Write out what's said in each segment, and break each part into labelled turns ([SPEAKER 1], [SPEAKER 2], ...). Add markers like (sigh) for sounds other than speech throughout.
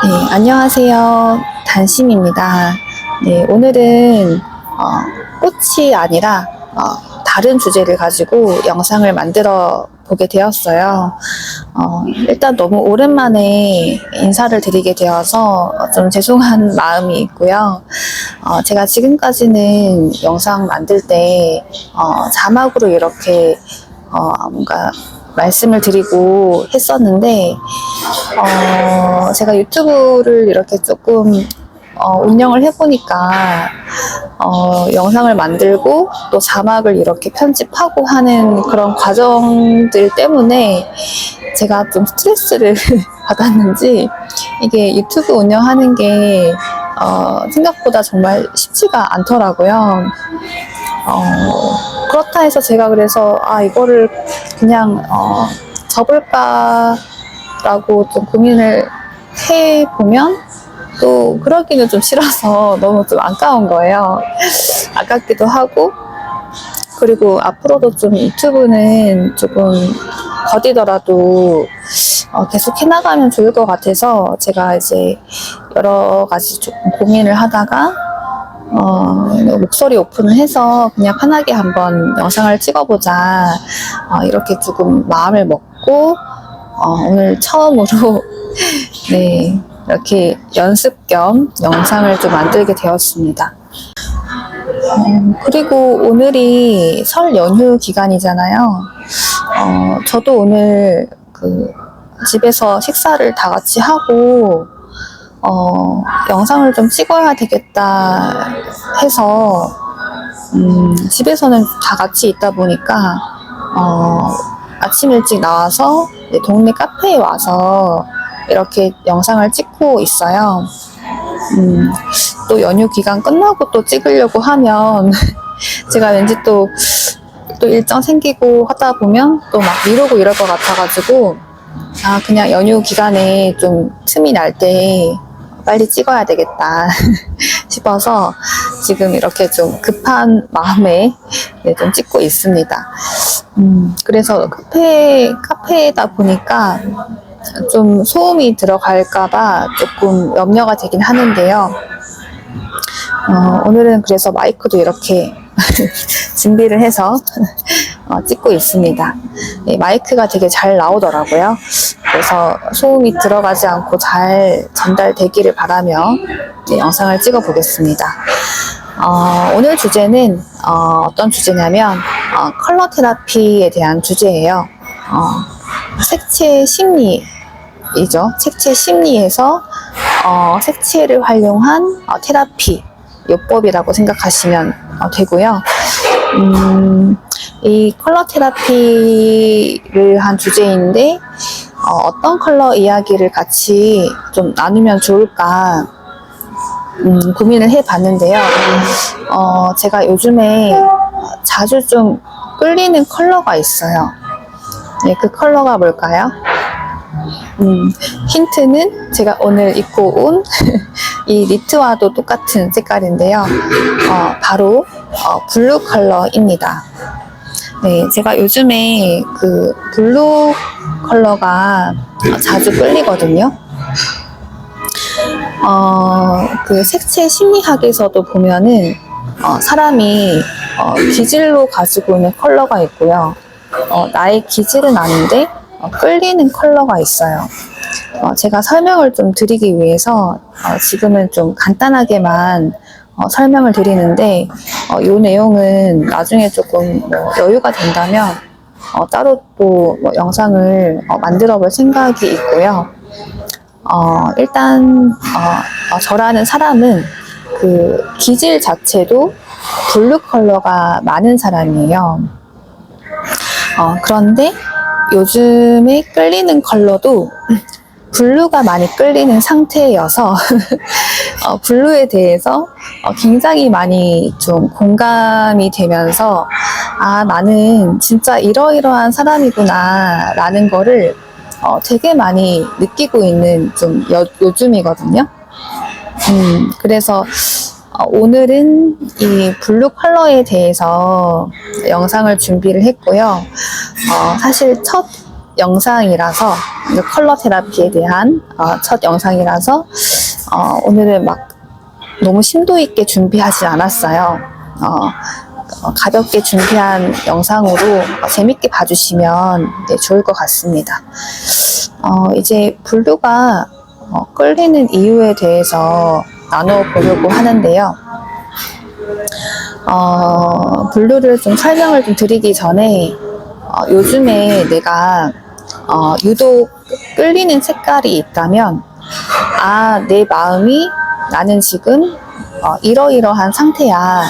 [SPEAKER 1] 네, 안녕하세요. 단심입니다. 네, 오늘은 어, 꽃이 아니라 어, 다른 주제를 가지고 영상을 만들어 보게 되었어요. 어, 일단 너무 오랜만에 인사를 드리게 되어서 좀 죄송한 (laughs) 마음이 있고요. 어, 제가 지금까지는 영상 만들 때 어, 자막으로 이렇게 어, 뭔가 말씀을 드리고 했었는데 어, 제가 유튜브를 이렇게 조금 어, 운영을 해보니까 어, 영상을 만들고 또 자막을 이렇게 편집하고 하는 그런 과정들 때문에 제가 좀 스트레스를 (laughs) 받았는지 이게 유튜브 운영하는 게 어, 생각보다 정말 쉽지가 않더라고요. 어, 그렇다 해서 제가 그래서 아 이거를 그냥 어, 접을까라고 좀 고민을 해 보면 또 그러기는 좀 싫어서 (laughs) 너무 좀 아까운 거예요. 아깝기도 하고 그리고 앞으로도 좀 유튜브는 조금 더디더라도 어, 계속 해나가면 좋을 것 같아서 제가 이제 여러 가지 조금 고민을 하다가 어, 목소리 오픈을 해서 그냥 편하게 한번 영상을 찍어보자. 어, 이렇게 조금 마음을 먹고, 어, 오늘 처음으로, (laughs) 네, 이렇게 연습 겸 영상을 좀 만들게 되었습니다. 음, 그리고 오늘이 설 연휴 기간이잖아요. 어, 저도 오늘 그 집에서 식사를 다 같이 하고, 어, 영상을 좀 찍어야 되겠다 해서, 음, 집에서는 다 같이 있다 보니까, 어, 아침 일찍 나와서 동네 카페에 와서 이렇게 영상을 찍고 있어요. 음, 또 연휴 기간 끝나고 또 찍으려고 하면, (laughs) 제가 왠지 또, 또 일정 생기고 하다 보면 또 막 미루고 이럴 것 같아가지고, 아, 그냥 연휴 기간에 좀 틈이 날때 빨리 찍어야 되겠다 (laughs) 싶어서 지금 이렇게 좀 급한 마음에 네, 좀 찍고 있습니다. 음, 그래서 카페, 카페다 보니까 좀 소음이 들어갈까봐 조금 염려가 되긴 하는데요. 어, 오늘은 그래서 마이크도 이렇게 (laughs) 준비를 해서 (laughs) 어, 찍고 있습니다. 네, 마이크가 되게 잘 나오더라고요. 그래서 소음이 들어가지 않고 잘 전달되기를 바라며 네, 영상을 찍어 보겠습니다. 어, 오늘 주제는 어, 떤 주제냐면 어, 컬러 테라피에 대한 주제예요. 어, 색채 심리이죠. 색채 심리에서 어, 색채를 활용한 어, 테라피 요법이라고 생각하시면 어, 되고요. 음, 이 컬러 테라피를 한 주제인데 어, 떤 컬러 이야기를 같이 좀 나누면 좋을까 음, 고민을 해봤는데요. 어, 제가 요즘에 자주 좀 끌리는 컬러가 있어요. 네, 그 컬러가 뭘까요? 음, 힌트는 제가 오늘 입고 온 (laughs) 이 니트와도 똑같은 색깔인데요. 어, 바로 어, 블루 컬러입니다. 네, 제가 요즘에 그 블루 컬러가 어, 자주 끌리거든요. 어, 그 색채 심리학에서도 보면은 어, 사람이 어, 기질로 가지고 있는 컬러가 있고요. 어, 나의 기질은 아닌데 어, 끌리는 컬러가 있어요. 어, 제가 설명을 좀 드리기 위해서 어, 지금은 좀 간단하게만 어, 설명을 드리는데 어, 이 내용은 나중에 조금 뭐 여유가 된다면 어, 따로 또 뭐 영상을 어, 만들어 볼 생각이 있고요. 어, 일단 어, 어, 저라는 사람은 그 기질 자체도 블루 컬러가 많은 사람이에요. 어, 그런데 요즘에 끌리는 컬러도 블루가 많이 끌리는 상태여서 (laughs) 어, 블루에 대해서 어, 굉장히 많이 좀 공감이 되면서 아 나는 진짜 이러이러한 사람이구나 라는 거를 어, 되게 많이 느끼고 있는 좀 여- 요즘이거든요. 음, 그래서 어, 오늘은 이 블루 컬러에 대해서 영상을 준비를 했고요. 어, 사실 첫 영상이라서 이제 컬러 테라피에 대한 어, 첫 영상이라서 어, 오늘은 막 너무 심도 있게 준비하지 않았어요. 어, 어, 가볍게 준비한 영상으로 어, 재밌게 봐주시면 네, 좋을 것 같습니다. 어, 이제 블루가 어, 끌리는 이유에 대해서 나눠 보려고 하는데요. 어, 블루를 좀 설명을 좀 드리기 전에 어, 요즘에 내가 어, 유독 끌리는 색깔이 있다면 아, 내 마음이 나는 지금 어, 이러이러한 상태야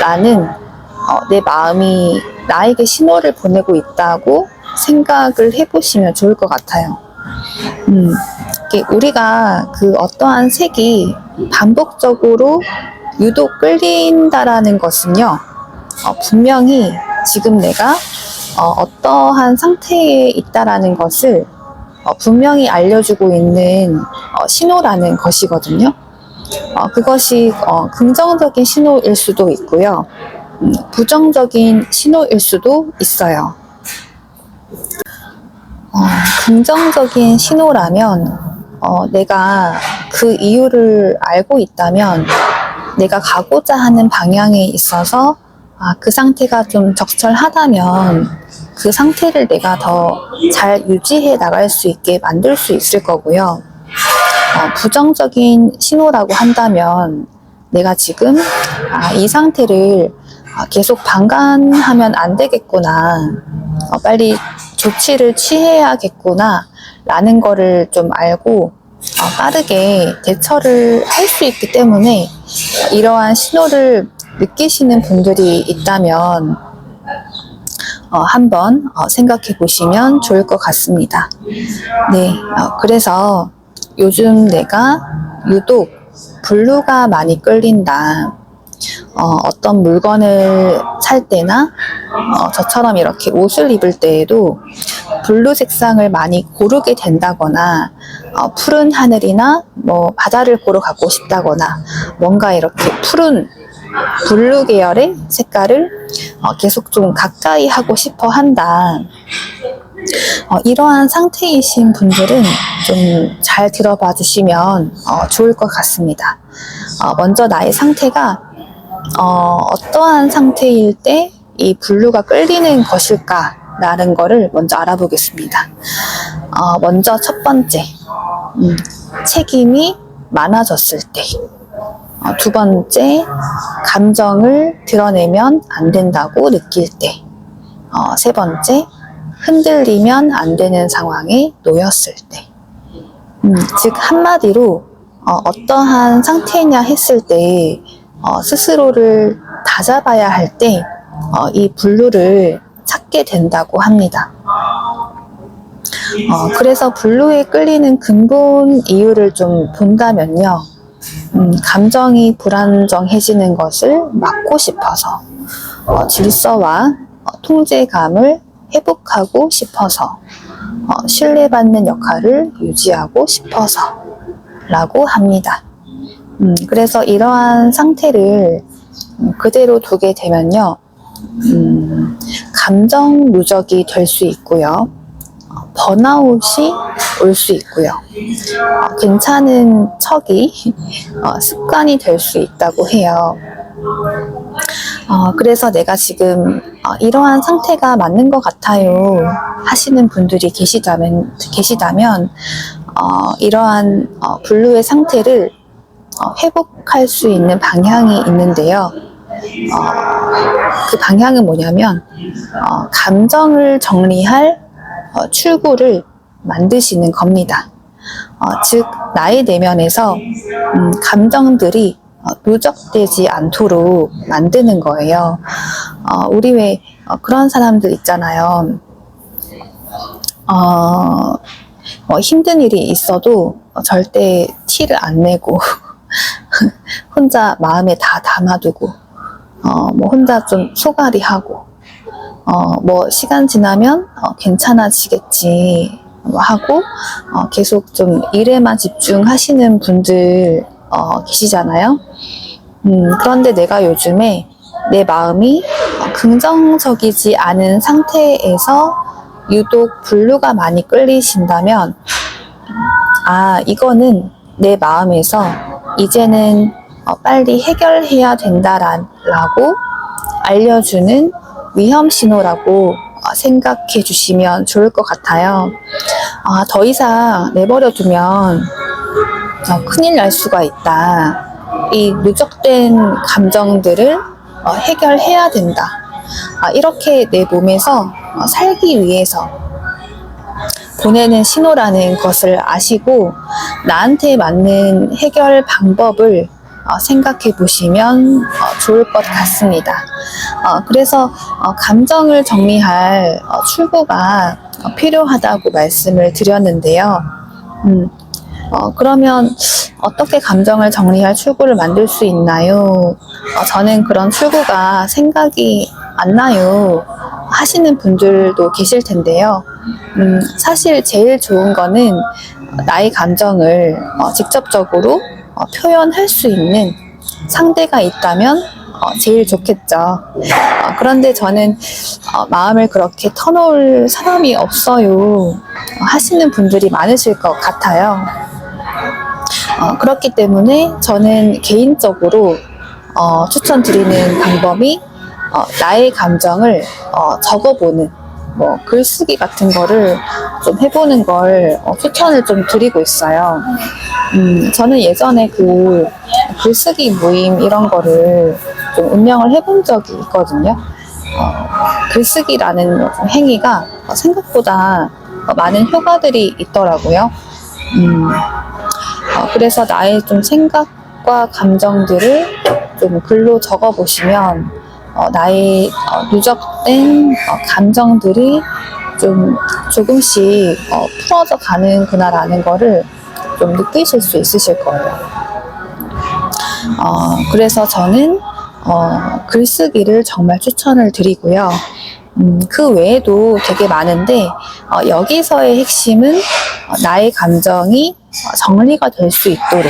[SPEAKER 1] 라는 어, 내 마음이 나에게 신호를 보내고 있다고 생각을 해보시면 좋을 것 같아요. 음, 우리가 그 어떠한 색이 반복적으로 유독 끌린다라는 것은요, 어, 분명히 지금 내가 어, 떠한 상태에 있다라는 것을 어, 분명히 알려주고 있는 어, 신호라는 것이거든요. 어, 그것이 어, 긍정적인 신호일 수도 있고요. 음, 부정적인 신호일 수도 있어요. 어, 긍정적인 신호라면 어, 내가 그 이유를 알고 있다면 내가 가고자 하는 방향에 있어서 아, 그 상태가 좀 적절하다면 그 상태를 내가 더 잘 유지해 나갈 수 있게 만들 수 있을 거고요. 어, 부정적인 신호라고 한다면 내가 지금 아, 이 상태를 아, 계속 방관하면 안 되겠구나. 어, 빨리 조치를 취해야겠구나. 라는 거를 좀 알고 어, 빠르게 대처를 할 수 있기 때문에 이러한 신호를 느끼시는 분들이 있다면 어, 한번 어, 생각해 보시면 좋을 것 같습니다. 네, 어, 그래서 요즘 내가 유독 블루가 많이 끌린다. 어, 떤 물건을 살 때나 어, 저처럼 이렇게 옷을 입을 때에도 블루 색상을 많이 고르게 된다거나 어, 푸른 하늘이나 뭐 바다를 보러 가고 싶다거나 뭔가 이렇게 푸른 블루 계열의 색깔을 어, 계속 좀 가까이 하고 싶어 한다. 어, 이러한 상태이신 분들은 좀 잘 들어봐 주시면 어, 좋을 것 같습니다. 어, 먼저 나의 상태가 어, 어떠한 상태일 때이 블루가 끌리는 것일까라는 거를 먼저 알아보겠습니다. 어, 먼저 첫 번째, 음, 책임이 많아졌을 때. 어, 두 번째, 감정을 드러내면 안 된다고 느낄 때. 어, 세 번째, 흔들리면 안 되는 상황에 놓였을 때. 음, 즉, 한마디로, 어, 떠한 상태냐 했을 때, 어, 스스로를 다잡아야 할 때, 어, 이 블루를 찾게 된다고 합니다. 어, 그래서 블루에 끌리는 근본 이유를 좀 본다면요. 음, 감정이 불안정해지는 것을 막고 싶어서, 어, 질서와 어, 통제감을 회복하고 싶어서, 어, 신뢰받는 역할을 유지하고 싶어서, 라고 합니다. 음, 그래서 이러한 상태를 음, 그대로 두게 되면요, 음, 감정 누적이 될 수 있고요, 어, 번아웃이 올 수 있고요, 어, 괜찮은 척이 어, 습관이 될 수 있다고 해요. 어, 그래서 내가 지금 어, 이러한 상태가 맞는 것 같아요 하시는 분들이 계시다면, 계시다면 어, 이러한 어, 블루의 상태를 어, 회복할 수 있는 방향이 있는데요. 어, 그 방향은 뭐냐면 어, 감정을 정리할 어, 출구를 만드시는 겁니다. 어, 즉 나의 내면에서 음, 감정들이 어, 누적되지 않도록 만드는 거예요. 어, 우리 왜 어, 그런 사람들 있잖아요. 어, 뭐 힘든 일이 있어도 어, 절대 티를 안 내고 (laughs) (laughs) 혼자 마음에 다 담아두고 어, 뭐 혼자 좀 소갈이 하고 어, 뭐 시간 지나면 어, 괜찮아지겠지 뭐 하고 어, 계속 좀 일에만 집중하시는 분들 어, 계시잖아요. 음, 그런데 내가 요즘에 내 마음이 어, 긍정적이지 않은 상태에서 유독 블루가 많이 끌리신다면, 아, 이거는 내 마음에서 이제는 어, 빨리 해결해야 된다라고 알려주는 위험 신호라고 어, 생각해 주시면 좋을 것 같아요. 아, 더 이상 내버려 두면 어, 큰일 날 수가 있다. 이 누적된 감정들을 어, 해결해야 된다. 아, 이렇게 내 몸에서 어, 살기 위해서 보내는 신호라는 것을 아시고 나한테 맞는 해결 방법을 어, 생각해 보시면 어, 좋을 것 같습니다. 어, 그래서 어, 감정을 정리할 어, 출구가 어, 필요하다고 말씀을 드렸는데요. 음, 어, 그러면 어떻게 감정을 정리할 출구를 만들 수 있나요? 어, 저는 그런 출구가 생각이 안 나요. 하시는 분들도 계실 텐데요. 음, 사실 제일 좋은 거는 나의 감정을 어, 직접적으로 어, 표현할 수 있는 상대가 있다면 어, 제일 좋겠죠. 어, 그런데 저는 어, 마음을 그렇게 터놓을 사람이 없어요. 어, 하시는 분들이 많으실 것 같아요. 어, 그렇기 때문에 저는 개인적으로 어, 추천드리는 방법이 어, 나의 감정을 어, 적어보는 뭐 글쓰기 같은 거를 좀 해보는 걸 어, 추천을 좀 드리고 있어요. 음, 저는 예전에 그 글쓰기 모임 이런 거를 좀 운영을 해본 적이 있거든요. 어, 글쓰기라는 행위가 어, 생각보다 어, 많은 효과들이 있더라고요. 음, 어, 그래서 나의 좀 생각과 감정들을 좀 글로 적어 보시면 어, 나의 어, 누적된 어, 감정들이 좀 조금씩 어, 풀어져 가는구나라는 거를 좀 느끼실 수 있으실 거예요. 어, 그래서 저는 어, 글쓰기를 정말 추천을 드리고요. 음, 그 외에도 되게 많은데 어, 여기서의 핵심은 어, 나의 감정이 어, 정리가 될 수 있도록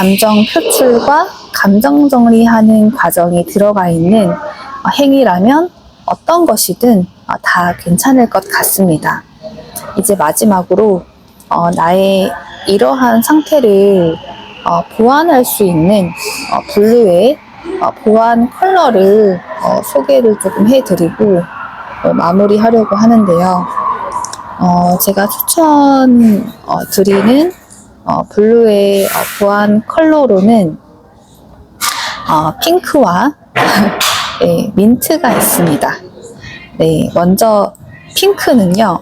[SPEAKER 1] 감정 표출과 감정 정리하는 과정이 들어가 있는 어, 행위라면 어떤 것이든 어, 다 괜찮을 것 같습니다. 이제 마지막으로 어, 나의 이러한 상태를 어, 보완할 수 있는 어, 블루의 어, 보완 컬러를 어, 소개를 조금 해드리고 어, 마무리하려고 하는데요. 어, 제가 추천 어, 드리는 어, 블루의 어, 보완 컬러로는 어, 핑크와 네, (laughs) 민트가 있습니다. 네, 먼저 핑크는요,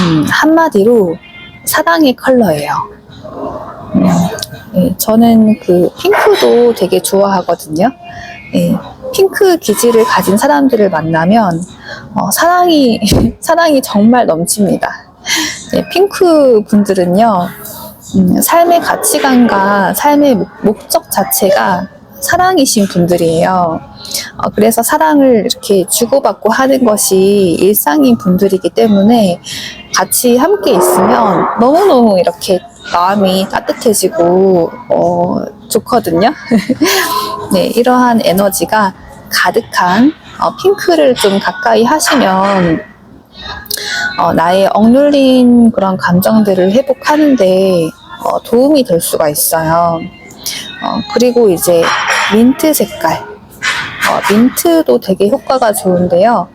[SPEAKER 1] 음, 한마디로 사랑의 컬러예요. 음, 네, 저는 그 핑크도 되게 좋아하거든요. 네, 핑크 기질을 가진 사람들을 만나면 어, 사랑이 (laughs) 사랑이 정말 넘칩니다. 네, 핑크 분들은요, 음, 삶의 가치관과 삶의 목- 목적 자체가 사랑이신 분들이에요. 어, 그래서 사랑을 이렇게 주고받고 하는 것이 일상인 분들이기 때문에 같이 함께 있으면 너무너무 이렇게 마음이 따뜻해지고, 어, 좋거든요. (laughs) 네, 이러한 에너지가 가득한 어, 핑크를 좀 가까이 하시면 어, 나의 억눌린 그런 감정들을 회복하는데 어, 도움이 될 수가 있어요. 어, 그리고 이제 민트 색깔. 어, 민트도 되게 효과가 좋은데요.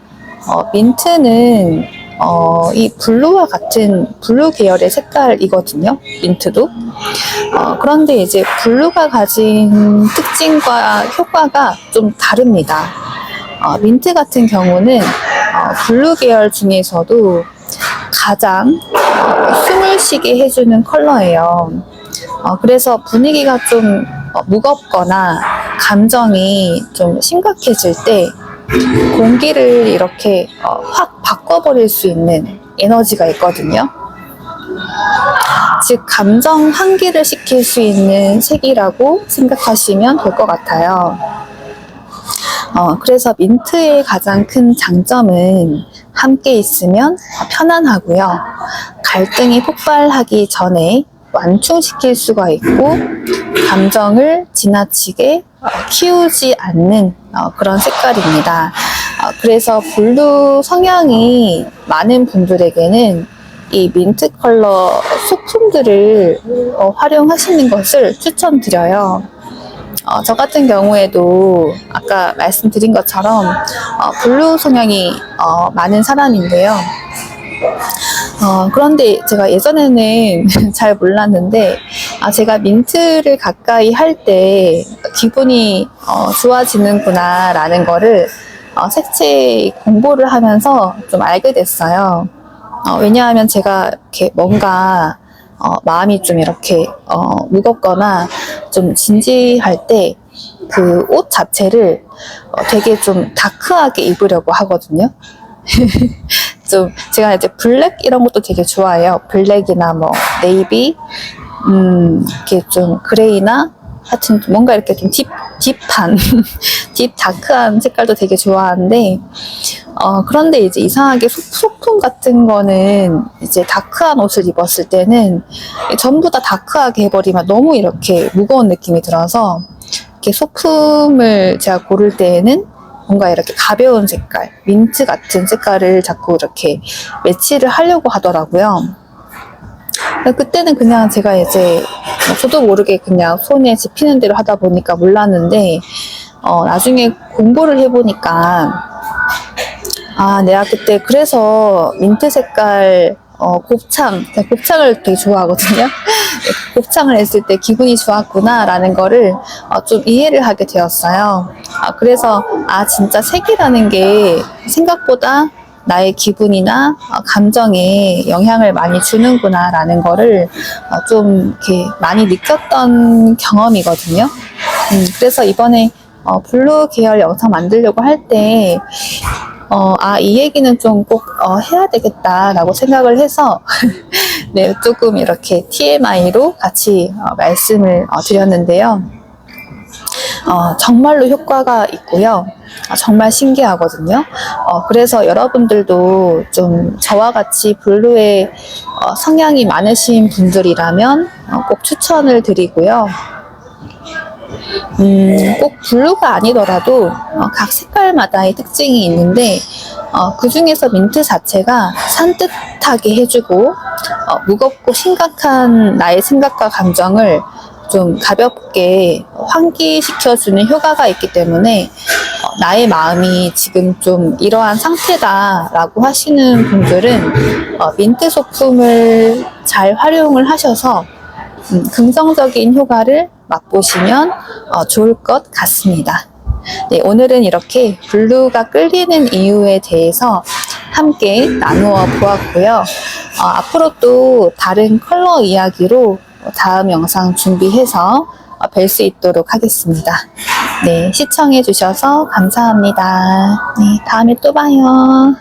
[SPEAKER 1] 어, 민트는 어, 이 블루와 같은 블루 계열의 색깔이거든요. 민트도. 어, 그런데 이제 블루가 가진 특징과 효과가 좀 다릅니다. 어, 민트 같은 경우는 어, 블루 계열 중에서도 가장 어, 숨을 쉬게 해주는 컬러예요. 어, 그래서 분위기가 좀 어, 무겁거나 감정이 좀 심각해질 때 공기를 이렇게 어, 확 바꿔버릴 수 있는 에너지가 있거든요. 즉, 감정 환기를 시킬 수 있는 색이라고 생각하시면 될 것 같아요. 어, 그래서 민트의 가장 큰 장점은 함께 있으면 편안하고요. 갈등이 폭발하기 전에 완충시킬 수가 있고, 감정을 지나치게 어, 키우지 않는 어, 그런 색깔입니다. 아, 그래서 블루 성향이 많은 분들에게는 이 민트 컬러 소품들을 어, 활용하시는 것을 추천드려요. 어, 저 같은 경우에도 아까 말씀드린 것처럼 어, 블루 성향이 어, 많은 사람인데요. 어, 그런데 제가 예전에는 (laughs) 잘 몰랐는데, 아, 제가 민트를 가까이 할 때 기분이 어, 좋아지는구나 라는 거를 어, 색채 공부를 하면서 좀 알게 됐어요. 어, 왜냐하면 제가 이렇게 뭔가 어, 마음이 좀 이렇게 어, 무겁거나 좀 진지할 때 그 옷 자체를 어, 되게 좀 다크하게 입으려고 하거든요. (laughs) 좀 제가 이제 블랙 이런 것도 되게 좋아해요. 블랙이나 뭐 네이비, 음 이렇게 좀 그레이나 하여튼 뭔가 이렇게 좀 딥, 딥한 (laughs) 딥 다크한 색깔도 되게 좋아하는데 어 그런데 이제 이상하게 소, 소품 같은 거는 이제 다크한 옷을 입었을 때는 전부 다 다크하게 해버리면 너무 이렇게 무거운 느낌이 들어서 이렇게 소품을 제가 고를 때에는 뭔가 이렇게 가벼운 색깔, 민트 같은 색깔을 자꾸 이렇게 매치를 하려고 하더라고요. 그때는 그냥 제가 이제 뭐 저도 모르게 그냥 손에 집히는 대로 하다 보니까 몰랐는데 어, 나중에 공부를 해보니까 아 내가 그때 그래서 민트 색깔 어, 곱창, 곱창을 되게 좋아하거든요. 곱창을 했을 때 기분이 좋았구나라는 거를 어, 좀 이해를 하게 되었어요. 아, 그래서 아 진짜 색이라는 게 생각보다 나의 기분이나 어, 감정에 영향을 많이 주는구나라는 거를 어, 좀 이렇게 많이 느꼈던 경험이거든요. 음, 그래서 이번에 어, 블루 계열 영상 만들려고 할 때, 어, 아, 이 얘기는 좀꼭 해야 되겠다라고 생각을 해서, (laughs) 네, 조금 이렇게 TMI로 같이 어, 말씀을 어, 드렸는데요. 어, 정말로 효과가 있고요. 어, 정말 신기하거든요. 어, 그래서 여러분들도 좀 저와 같이 블루의 어, 성향이 많으신 분들이라면 어, 꼭 추천을 드리고요. 음, 꼭 블루가 아니더라도 어, 각 색깔마다의 특징이 있는데 어, 그 중에서 민트 자체가 산뜻하게 해주고 어, 무겁고 심각한 나의 생각과 감정을 좀 가볍게 환기시켜주는 효과가 있기 때문에 어, 나의 마음이 지금 좀 이러한 상태다라고 하시는 분들은 어, 민트 소품을 잘 활용을 하셔서 음, 긍정적인 효과를 맛보시면 어, 좋을 것 같습니다. 네, 오늘은 이렇게 블루가 끌리는 이유에 대해서 함께 나누어 보았고요. 어, 앞으로 또 다른 컬러 이야기로 다음 영상 준비해서 어, 뵐수 있도록 하겠습니다. 네, 시청해 주셔서 감사합니다. 네, 다음에 또 봐요.